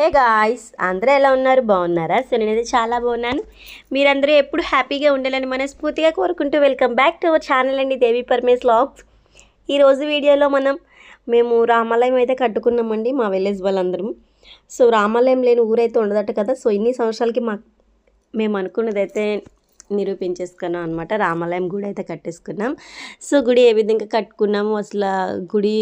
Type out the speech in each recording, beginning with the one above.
Hey guys అందరూ ఎలా ఉన్నారు బాగున్నారా సో నేనైతే చాలా బాగున్నాను మీరందరూ ఎప్పుడు హ్యాపీగా ఉండాలని మనస్ఫూర్తిగా కోరుకుంటూ welcome back to our channel అండి దేవి పర్మేస్ లాగ్స్ ఈరోజు వీడియోలో మనం మేము రామాలయం అయితే కట్టుకున్నామండి మా విలేజ్ వాళ్ళందరం సో రామాలయం లేని ఊరైతే ఉండదట కదా సో ఇన్ని సంవత్సరాలకి మా మేము అనుకున్నదైతే నిరూపించేసుకున్నాం అనమాట రామాలయం గుడి అయితే కట్టేసుకున్నాం సో గుడి ఏ విధంగా కట్టుకున్నాము అసలు గుడి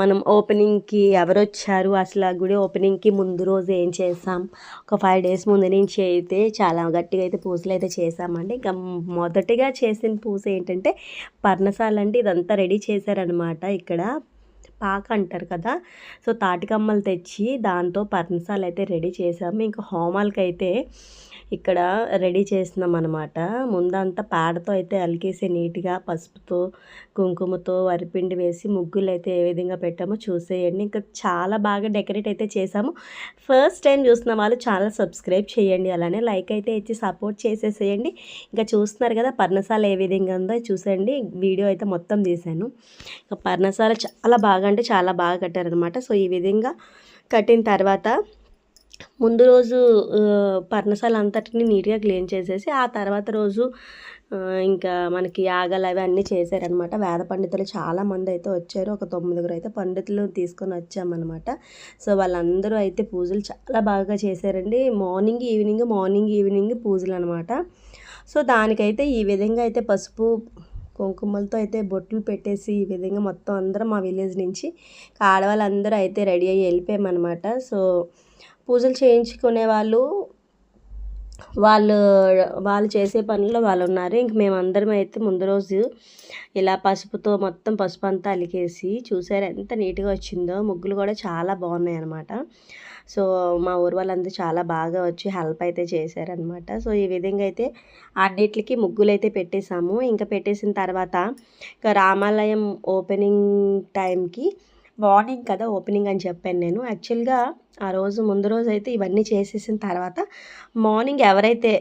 మనం ఓపెనింగ్కి ఎవరు వచ్చారు అసలు గుడి ఓపెనింగ్కి ముందు రోజు ఏం చేసాం ఒక ఫైవ్ డేస్ ముందు నుంచి అయితే చాలా గట్టిగా అయితే పూజలు అయితే చేసామండి ఇంకా మొదటిగా చేసిన పూజ ఏంటంటే పర్ణశాల అంటే ఇదంతా రెడీ చేశారనమాట ఇక్కడ పాక అంటారు కదా సో తాటికమ్మలు తెచ్చి దాంతో పర్ణశాలు అయితే రెడీ చేసాము ఇంకా హోమాలకి అయితే ఇక్కడ రెడీ చేసినాం అనమాట ముందంతా పేడతో అయితే అలికేసి నీట్గా పసుపుతో కుంకుమతో వరిపిండి వేసి ముగ్గులు అయితే ఏ విధంగా పెట్టామో చూసేయండి ఇంకా చాలా బాగా డెకరేట్ అయితే చేసాము ఫస్ట్ టైం చూసిన వాళ్ళు ఛానల్ సబ్స్క్రైబ్ చేయండి అలానే లైక్ అయితే ఇచ్చి సపోర్ట్ చేసేసేయండి ఇంకా చూస్తున్నారు కదా పర్ణశాల ఏ విధంగా ఉందో చూసేయండి వీడియో అయితే మొత్తం తీశాను ఇంకా పర్ణశాల చాలా బాగా అంటే చాలా బాగా కట్టారనమాట సో ఈ విధంగా కట్టిన తర్వాత ముందు రోజు పర్ణశాల అంతటిని నీట్గా క్లీన్ చేసేసి ఆ తర్వాత రోజు ఇంకా మనకి యాగాలు అవి అన్నీ చేశారనమాట వేద పండితులు చాలామంది అయితే వచ్చారు ఒక తొమ్మిదిగురు అయితే పండితులు తీసుకొని వచ్చామన్నమాట సో వాళ్ళందరూ అయితే పూజలు చాలా బాగా చేశారండి మార్నింగ్ ఈవినింగ్ మార్నింగ్ ఈవినింగ్ పూజలు అనమాట సో దానికైతే ఈ విధంగా అయితే పసుపు కుంకుమలతో అయితే బొట్లు పెట్టేసి ఈ విధంగా మొత్తం అందరం మా విలేజ్ నుంచి ఆడవాళ్ళందరూ అయితే రెడీ అయ్యి వెళ్ళిపోయామన్నమాట సో పూజలు చేయించుకునే వాళ్ళు వాళ్ళు వాళ్ళు చేసే పనుల్లో వాళ్ళు ఉన్నారు ఇంక మేమందరం అయితే ముందు రోజు ఇలా పసుపుతో మొత్తం పసుపు అంతా అలికేసి చూసారు ఎంత నీట్గా వచ్చిందో ముగ్గులు కూడా చాలా బాగున్నాయి అన్నమాట సో మా ఊరు వాళ్ళందరూ చాలా బాగా వచ్చి హెల్ప్ అయితే చేశారనమాట సో ఈ విధంగా అయితే అన్నిటికీ ముగ్గులు అయితే పెట్టేశాము ఇంకా పెట్టేసిన తర్వాత ఇంకా రామాలయం ఓపెనింగ్ టైంకి మార్నింగ్ కదా ఓపెనింగ్ అని చెప్పాను నేను యాక్చువల్గా ఆ రోజు ముందు రోజు అయితే ఇవన్నీ చేసేసిన తర్వాత మార్నింగ్ ఎవరైతే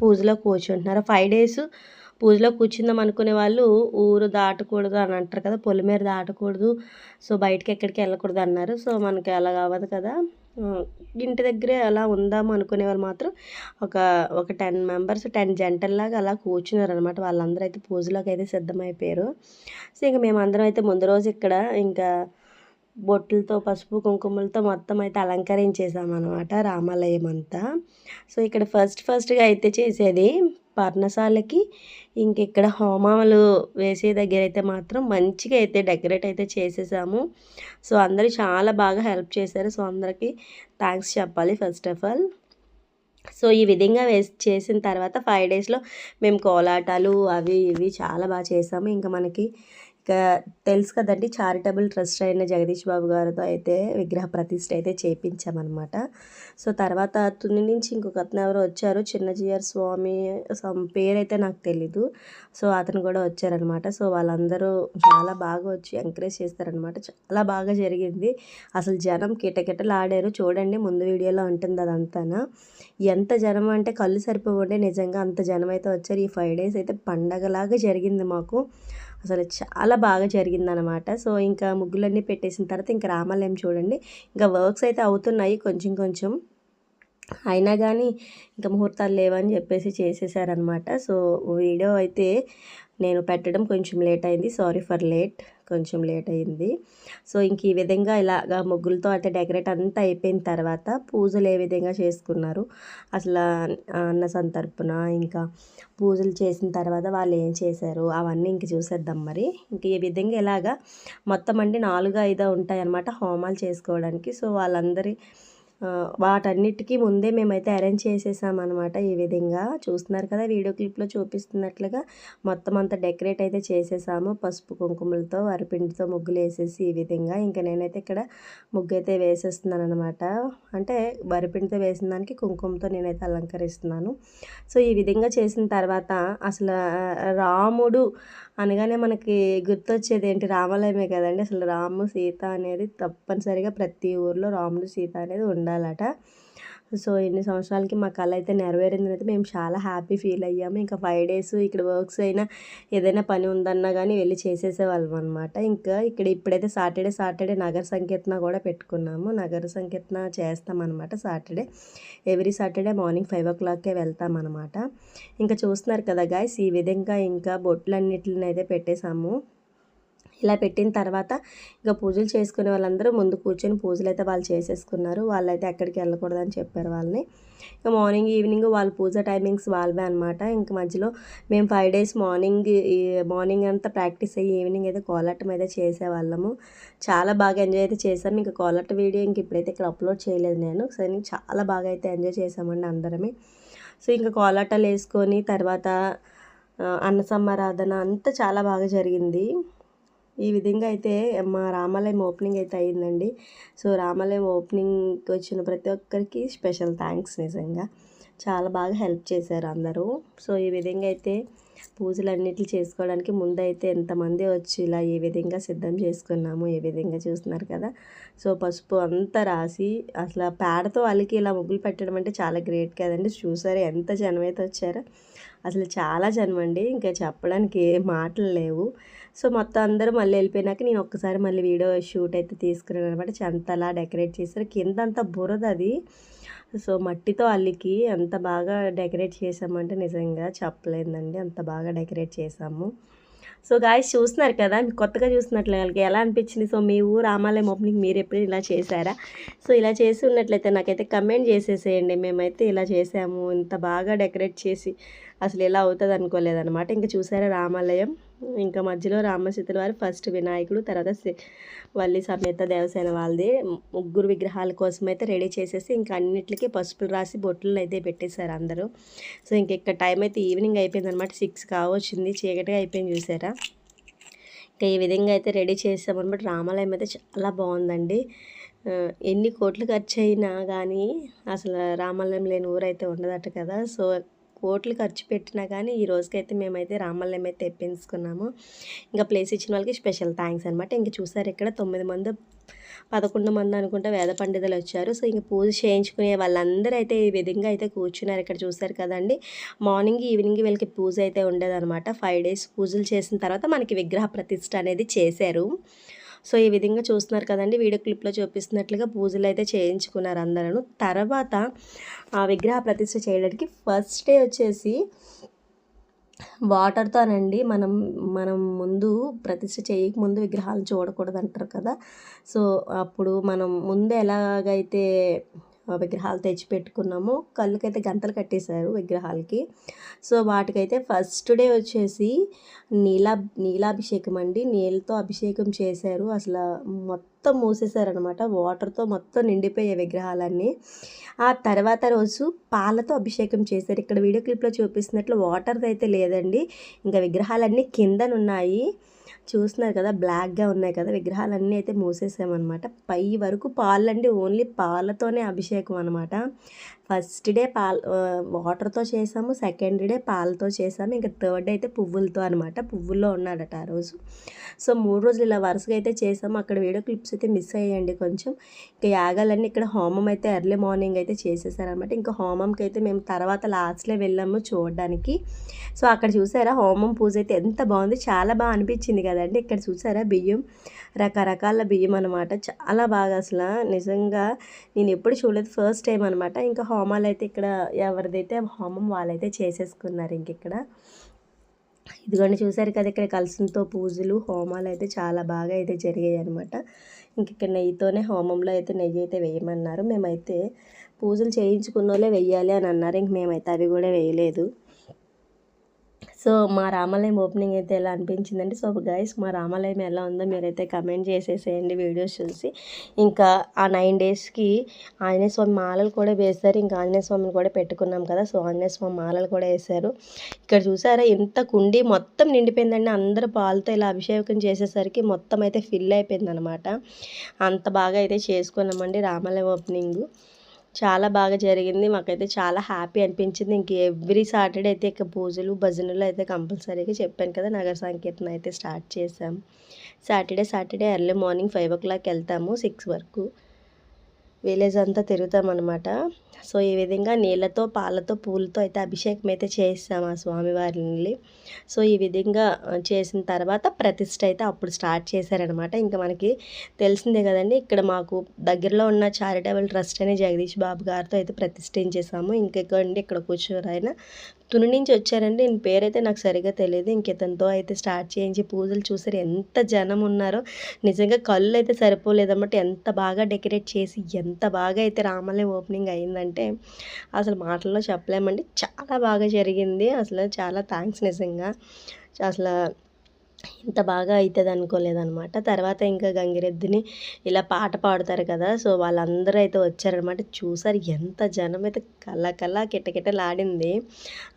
పూజలో కూర్చుంటున్నారో ఫైవ్ డేస్ పూజలో కూర్చుందాం అనుకునే వాళ్ళు ఊరు దాటకూడదు అని అంటారు కదా పొలి మీద దాటకూడదు సో బయటకి ఎక్కడికి వెళ్ళకూడదు అన్నారు సో మనకి అలా కావదు కదా ఇంటి దగ్గరే అలా ఉందాం అనుకునే వాళ్ళు మాత్రం ఒక ఒక టెన్ మెంబర్స్ టెన్ జంటల్లాగా అలా కూర్చున్నారు అనమాట వాళ్ళందరూ అయితే పూజలోకి అయితే సిద్ధమైపోయారు సో ఇంకా మేమందరం అయితే ముందు రోజు ఇక్కడ ఇంకా బొట్టులతో పసుపు కుంకుమలతో మొత్తం అయితే అలంకరించేసామన్నమాట రామాలయం అంతా సో ఇక్కడ ఫస్ట్ ఫస్ట్గా అయితే చేసేది పర్ణశాలకి ఇక్కడ హోమాలు వేసే దగ్గర అయితే మాత్రం మంచిగా అయితే డెకరేట్ అయితే చేసేసాము సో అందరూ చాలా బాగా హెల్ప్ చేశారు సో అందరికీ థ్యాంక్స్ చెప్పాలి ఫస్ట్ ఆఫ్ ఆల్ సో ఈ విధంగా వేసి చేసిన తర్వాత ఫైవ్ డేస్లో మేము కోలాటాలు అవి ఇవి చాలా బాగా చేసాము ఇంకా మనకి ఇక తెలుసు కదండి చారిటబుల్ ట్రస్ట్ అయిన జగదీష్ బాబు గారితో అయితే విగ్రహ ప్రతిష్ఠ అయితే చేయించామన్నమాట సో తర్వాత తుని నుంచి ఇంకొక అతను ఎవరో వచ్చారు చిన్నజీఆర్ స్వామి పేరైతే నాకు తెలీదు సో అతను కూడా వచ్చారనమాట సో వాళ్ళందరూ చాలా బాగా వచ్చి ఎంకరేజ్ చేస్తారనమాట చాలా బాగా జరిగింది అసలు జనం కిటకిటలు ఆడారు చూడండి ముందు వీడియోలో ఉంటుంది అదంతా ఎంత జనం అంటే కళ్ళు సరిపోవండి నిజంగా అంత జనం అయితే వచ్చారు ఈ ఫైవ్ డేస్ అయితే పండగలాగా జరిగింది మాకు అసలు చాలా బాగా జరిగింది అనమాట సో ఇంకా ముగ్గులన్నీ పెట్టేసిన తర్వాత ఇంకా రామాలయం చూడండి ఇంకా వర్క్స్ అయితే అవుతున్నాయి కొంచెం కొంచెం అయినా కానీ ఇంకా ముహూర్తాలు లేవని చెప్పేసి చేసేసారనమాట సో వీడియో అయితే నేను పెట్టడం కొంచెం లేట్ అయింది సారీ ఫర్ లేట్ కొంచెం లేట్ అయింది సో ఇంక ఈ విధంగా ఇలాగా ముగ్గులతో అంటే డెకరేట్ అంతా అయిపోయిన తర్వాత పూజలు ఏ విధంగా చేసుకున్నారు అసలు అన్న సంతర్పణ ఇంకా పూజలు చేసిన తర్వాత వాళ్ళు ఏం చేశారు అవన్నీ ఇంక చూసేద్దాం మరి ఇంక ఈ విధంగా ఇలాగా మొత్తం అండి నాలుగు ఐదో ఉంటాయన్నమాట హోమాలు చేసుకోవడానికి సో వాళ్ళందరి వాటన్నిటికీ ముందే మేమైతే అరేంజ్ చేసేసామన్నమాట ఈ విధంగా చూస్తున్నారు కదా వీడియో క్లిప్లో చూపిస్తున్నట్లుగా మొత్తం అంతా డెకరేట్ అయితే చేసేసాము పసుపు కుంకుమలతో వరిపిండితో ముగ్గులు వేసేసి ఈ విధంగా ఇంకా నేనైతే ఇక్కడ ముగ్గు అయితే వేసేస్తున్నాను అనమాట అంటే వరిపిండితో వేసిన దానికి కుంకుమతో నేనైతే అలంకరిస్తున్నాను సో ఈ విధంగా చేసిన తర్వాత అసలు రాముడు అనగానే మనకి గుర్తొచ్చేది ఏంటి రామాలయమే కదండి అసలు రాము సీత అనేది తప్పనిసరిగా ప్రతి ఊర్లో రాముడు సీత అనేది ఉండాలట సో ఎన్ని సంవత్సరాలకి మా కళ అయితే నెరవేరిందని అయితే మేము చాలా హ్యాపీ ఫీల్ అయ్యాము ఇంకా ఫైవ్ డేస్ ఇక్కడ వర్క్స్ అయినా ఏదైనా పని ఉందన్నా కానీ వెళ్ళి చేసేసేవాళ్ళం అనమాట ఇంకా ఇక్కడ ఇప్పుడైతే సాటర్డే సాటర్డే నగర సంకీర్తన కూడా పెట్టుకున్నాము నగర సంకీర్తన చేస్తామన్నమాట Saturday every Saturday morning five ఓ క్లాక్కే వెళ్తామన్నమాట ఇంకా చూస్తున్నారు కదా గాయస్ ఈ విధంగా ఇంకా బొట్లన్నిటిని అయితే పెట్టేశాము ఇలా పెట్టిన తర్వాత ఇంకా పూజలు చేసుకునే వాళ్ళందరూ ముందు కూర్చొని పూజలు అయితే వాళ్ళు చేసేసుకున్నారు వాళ్ళైతే ఎక్కడికి వెళ్ళకూడదని చెప్పారు వాళ్ళని ఇంకా మార్నింగ్ ఈవినింగ్ వాళ్ళ పూజ టైమింగ్స్ వాళ్ళవే అనమాట ఇంక మధ్యలో మేము ఫైవ్ డేస్ మార్నింగ్ మార్నింగ్ అంతా ప్రాక్టీస్ అయ్యి ఈవినింగ్ అయితే కోలాటం అయితే చేసేవాళ్ళము చాలా బాగా ఎంజాయ్ అయితే చేసాము ఇంకా కోలాట వీడియో ఇంక ఇప్పుడైతే ఇక్కడ అప్లోడ్ చేయలేదు నేను సరే చాలా బాగా అయితే ఎంజాయ్ చేసామండి అందరమే సో ఇంకా కోలాటాలు వేసుకొని తర్వాత అన్న సమారాధన అంతా చాలా బాగా జరిగింది ఈ విధంగా అయితే మా రామాలయం ఓపెనింగ్ అయితే అయ్యిందండి సో రామాలయం ఓపెనింగ్కి వచ్చిన ప్రతి ఒక్కరికి స్పెషల్ థ్యాంక్స్ నిజంగా చాలా బాగా హెల్ప్ చేశారు అందరూ సో ఈ విధంగా అయితే పూజలు అన్నిటి చేసుకోవడానికి ముందైతే ఎంతమంది వచ్చి ఇలా ఈ విధంగా సిద్ధం చేసుకున్నాము ఈ విధంగా చూస్తున్నారు కదా సో పసుపు అంతా రాసి అసలు పేడతో వాళ్ళకి ఇలా ముగ్గులు పెట్టడం అంటే చాలా గ్రేట్ కదండి చూసారు ఎంత జనం అయితే వచ్చారో అసలు చాలా అండి ఇంకా చెప్పడానికి మాటలు లేవు సో మొత్తం అందరూ మళ్ళీ వెళ్ళిపోయినాక నేను ఒక్కసారి మళ్ళీ వీడియో షూట్ అయితే తీసుకున్నాను అనమాట చెంతలా డెకరేట్ చేశారు కింద అంతా బురద అది సో మట్టితో అల్లికి ఎంత బాగా డెకరేట్ చేసామంటే నిజంగా చెప్పలేదండి అంత బాగా డెకరేట్ చేసాము సో గాయస్ చూస్తున్నారు కదా మీకు కొత్తగా చూస్తున్నట్లు వాళ్ళకి ఎలా అనిపించింది సో మీ ఊరు ఆమాలయం ఓపెనింగ్ మీరు ఎప్పుడు ఇలా చేశారా సో ఇలా చేసి ఉన్నట్లయితే నాకైతే కమెంట్ చేసేసేయండి మేమైతే ఇలా చేసాము ఇంత బాగా డెకరేట్ చేసి అసలు ఇలా అవుతుంది అనుకోలేదనమాట ఇంకా చూసారా రామాలయం ఇంకా మధ్యలో రామసీతల వారి ఫస్ట్ వినాయకుడు తర్వాత వల్లి సమేత దేవసేన వాళ్ళది ముగ్గురు విగ్రహాల కోసం అయితే రెడీ చేసేసి ఇంకా అన్నిటికీ పసుపులు రాసి బొట్లు అయితే పెట్టేశారు అందరూ సో ఇంక ఇక్కడ టైం అయితే ఈవినింగ్ అయిపోయింది అనమాట సిక్స్ కావచ్చింది చీకటిగా అయిపోయింది చూసారా ఇంకా ఈ విధంగా అయితే రెడీ చేసామన్నమాట రామాలయం అయితే చాలా బాగుందండి ఎన్ని కోట్లు ఖర్చు అయినా కానీ అసలు రామాలయం లేని ఊరైతే ఉండదట కదా సో కోట్లు ఖర్చు పెట్టినా కానీ ఈ రోజుకైతే మేమైతే రామల్లెం అయితే తెప్పించుకున్నాము ఇంకా ప్లేస్ ఇచ్చిన వాళ్ళకి స్పెషల్ థ్యాంక్స్ అనమాట ఇంకా చూసారు ఇక్కడ తొమ్మిది మంది పదకొండు మంది అనుకుంటే వేద పండితులు వచ్చారు సో ఇంకా పూజ చేయించుకునే వాళ్ళందరూ అయితే ఈ విధంగా అయితే కూర్చున్నారు ఇక్కడ చూసారు కదండి మార్నింగ్ ఈవినింగ్ వీళ్ళకి పూజ అయితే ఉండేదన్నమాట ఫైవ్ డేస్ పూజలు చేసిన తర్వాత మనకి విగ్రహ ప్రతిష్ట అనేది చేశారు సో ఈ విధంగా చూస్తున్నారు కదండి వీడియో క్లిప్లో చూపిస్తున్నట్లుగా పూజలు అయితే చేయించుకున్నారు అందరూ తర్వాత ఆ విగ్రహ ప్రతిష్ఠ చేయడానికి ఫస్ట్ డే వచ్చేసి వాటర్తోనండి మనం మనం ముందు ప్రతిష్ట చేయకముందు విగ్రహాలు చూడకూడదు అంటారు కదా సో అప్పుడు మనం ముందు ఎలాగైతే విగ్రహాలు తెచ్చి పెట్టుకున్నాము కళ్ళకైతే గంతలు కట్టేశారు విగ్రహాలకి సో వాటికైతే ఫస్ట్ డే వచ్చేసి నీలా నీలాభిషేకం అండి నీళ్ళతో అభిషేకం చేశారు అసలు మొత్తం మూసేశారనమాట వాటర్తో మొత్తం నిండిపోయే విగ్రహాలన్నీ ఆ తర్వాత రోజు పాలతో అభిషేకం చేశారు ఇక్కడ వీడియో క్లిప్లో చూపిస్తున్నట్లు వాటర్ అయితే లేదండి ఇంకా విగ్రహాలన్నీ కిందనున్నాయి చూస్తున్నారు కదా బ్లాక్గా ఉన్నాయి కదా విగ్రహాలన్నీ అయితే మూసేసామన్నమాట పై వరకు పాలండి ఓన్లీ పాలతోనే అభిషేకం అనమాట ఫస్ట్ డే పాల్ వాటర్తో చేసాము సెకండ్ డే పాలతో చేసాము ఇంకా థర్డ్ డే అయితే పువ్వులతో అనమాట పువ్వుల్లో ఉన్నాడట ఆ రోజు సో మూడు రోజులు ఇలా వరుసగా అయితే చేసాము అక్కడ వీడియో క్లిప్స్ అయితే మిస్ అయ్యండి కొంచెం ఇంకా యాగాలన్నీ ఇక్కడ హోమం అయితే ఎర్లీ మార్నింగ్ అయితే చేసేసారనమాట ఇంకా హోమంకి అయితే మేము తర్వాత లాస్ట్లో వెళ్ళాము చూడడానికి సో అక్కడ చూసారా హోమం పూజ అయితే ఎంత బాగుంది చాలా బాగా అనిపించింది కదండి ఇక్కడ చూసారా బియ్యం రకరకాల బియ్యం అనమాట చాలా బాగా అసలు నిజంగా నేను ఎప్పుడు చూడలేదు ఫస్ట్ టైం అనమాట ఇంకా హోమాలు అయితే ఇక్కడ ఎవరిదైతే హోమం వాళ్ళైతే చేసేసుకున్నారు ఇంక ఇక్కడ ఇదిగోండి చూసారు కదా ఇక్కడ కలసంతో పూజలు హోమాలు అయితే చాలా బాగా అయితే జరిగాయి అనమాట ఇంక ఇక్కడ నెయ్యితోనే హోమంలో అయితే నెయ్యి అయితే వేయమన్నారు మేమైతే పూజలు చేయించుకున్న వాళ్ళే వెయ్యాలి అని అన్నారు ఇంక మేమైతే అవి కూడా వేయలేదు సో మా రామాలయం ఓపెనింగ్ అయితే ఎలా అనిపించిందండి సో గైస్ మా రామాలయం ఎలా ఉందో మీరైతే కమెంట్ చేసేసేయండి వీడియోస్ చూసి ఇంకా ఆ నైన్ డేస్కి ఆంజనేయ స్వామి మాలలు కూడా వేశారు ఇంకా ఆంజనేయ స్వామిని కూడా పెట్టుకున్నాం కదా సో ఆంజనేయ స్వామి మాలలు కూడా వేశారు ఇక్కడ చూసారా ఇంత కుండీ మొత్తం నిండిపోయిందండి అందరు పాలతో ఇలా అభిషేకం చేసేసరికి మొత్తం అయితే ఫిల్ అనమాట అంత బాగా అయితే చేసుకున్నామండి రామాలయం ఓపెనింగ్ చాలా బాగా జరిగింది మాకైతే చాలా హ్యాపీ అనిపించింది ఇంక ఎవ్రీ సాటర్డే అయితే ఇక పూజలు భజనలు అయితే కంపల్సరీగా చెప్పాను కదా నగర సంకీర్తన అయితే స్టార్ట్ చేసాం Saturday Saturday early morning five o'clock వెళ్తాము సిక్స్ వరకు విలేజ్ అంతా తిరుగుతాం అనమాట సో ఈ విధంగా నీళ్ళతో పాలతో పూలతో అయితే అభిషేకం అయితే చేస్తాం ఆ స్వామివారిని సో ఈ విధంగా చేసిన తర్వాత ప్రతిష్ట అయితే అప్పుడు స్టార్ట్ చేశారనమాట ఇంకా మనకి తెలిసిందే కదండి ఇక్కడ మాకు దగ్గరలో ఉన్న చారిటబుల్ ట్రస్ట్ అనే జగదీష్ బాబు గారితో అయితే ప్రతిష్ఠించేసాము ఇంకెక్కడండి ఇక్కడ కూర్చోరు ఆయన తుని నుంచి వచ్చారండి నేను పేరైతే నాకు సరిగా తెలియదు ఇంకెతనితో అయితే స్టార్ట్ చేయించి పూజలు చూసారు ఎంత జనం ఉన్నారో నిజంగా కళ్ళు అయితే సరిపోలేదన్నమాట ఎంత బాగా డెకరేట్ చేసి ఎంత బాగా అయితే రామాలయం ఓపెనింగ్ అయిందండి అంటే అసలు మాటల్లో చెప్పలేమండి చాలా బాగా జరిగింది అసలు చాలా థ్యాంక్స్ నిజంగా అసలు ఇంత బాగా అవుతుంది అనుకోలేదనమాట తర్వాత ఇంకా గంగిరెద్దుని ఇలా పాట పాడుతారు కదా సో వాళ్ళందరూ అయితే వచ్చారనమాట చూసారు ఎంత జనం అయితే కల కళ్ళ కిటకిటలాడింది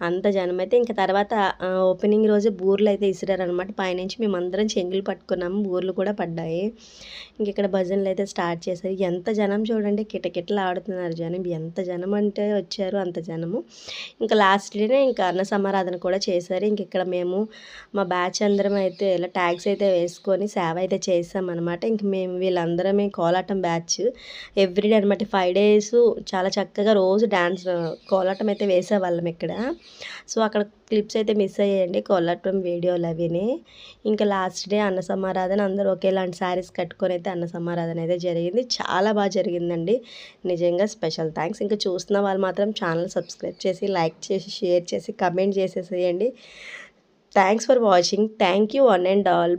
అంత జనం అయితే ఇంకా తర్వాత ఓపెనింగ్ రోజు బూర్లు అయితే ఇసిరారనమాట పైనుంచి మేమందరం చెంగులు పట్టుకున్నాము బూర్లు కూడా పడ్డాయి ఇంక ఇక్కడ భజనలు అయితే స్టార్ట్ చేశారు ఎంత జనం చూడండి కిటకిటలు ఆడుతున్నారు జనం ఎంత జనం అంటే వచ్చారు అంత జనము ఇంకా లాస్ట్ డేనే ఇంకా అన్న సమారాధన కూడా చేశారు ఇంక ఇక్కడ మేము మా బ్యాచ్ అందరం అయితే అయితే ఇలా ట్యాగ్స్ అయితే వేసుకొని సేవ అయితే అనమాట ఇంక మేము వీళ్ళందరమే కోలాటం బ్యాచ్ ఎవ్రీడే అనమాట ఫైవ్ డేస్ చాలా చక్కగా రోజు డ్యాన్స్ కోలాటం అయితే వేసేవాళ్ళం ఇక్కడ సో అక్కడ క్లిప్స్ అయితే మిస్ అయ్యాయండి కోలాటం వీడియోలు అవిని ఇంకా లాస్ట్ డే అన్న సమారాధన అందరూ ఒకేలాంటి శారీస్ కట్టుకొని అయితే అన్న సమారాధన అయితే జరిగింది చాలా బాగా జరిగిందండి నిజంగా స్పెషల్ థ్యాంక్స్ ఇంకా చూస్తున్న వాళ్ళు మాత్రం ఛానల్ సబ్స్క్రైబ్ చేసి లైక్ చేసి షేర్ చేసి కమెంట్ చేసేసేయండి Thanks for watching. Thank you one and all.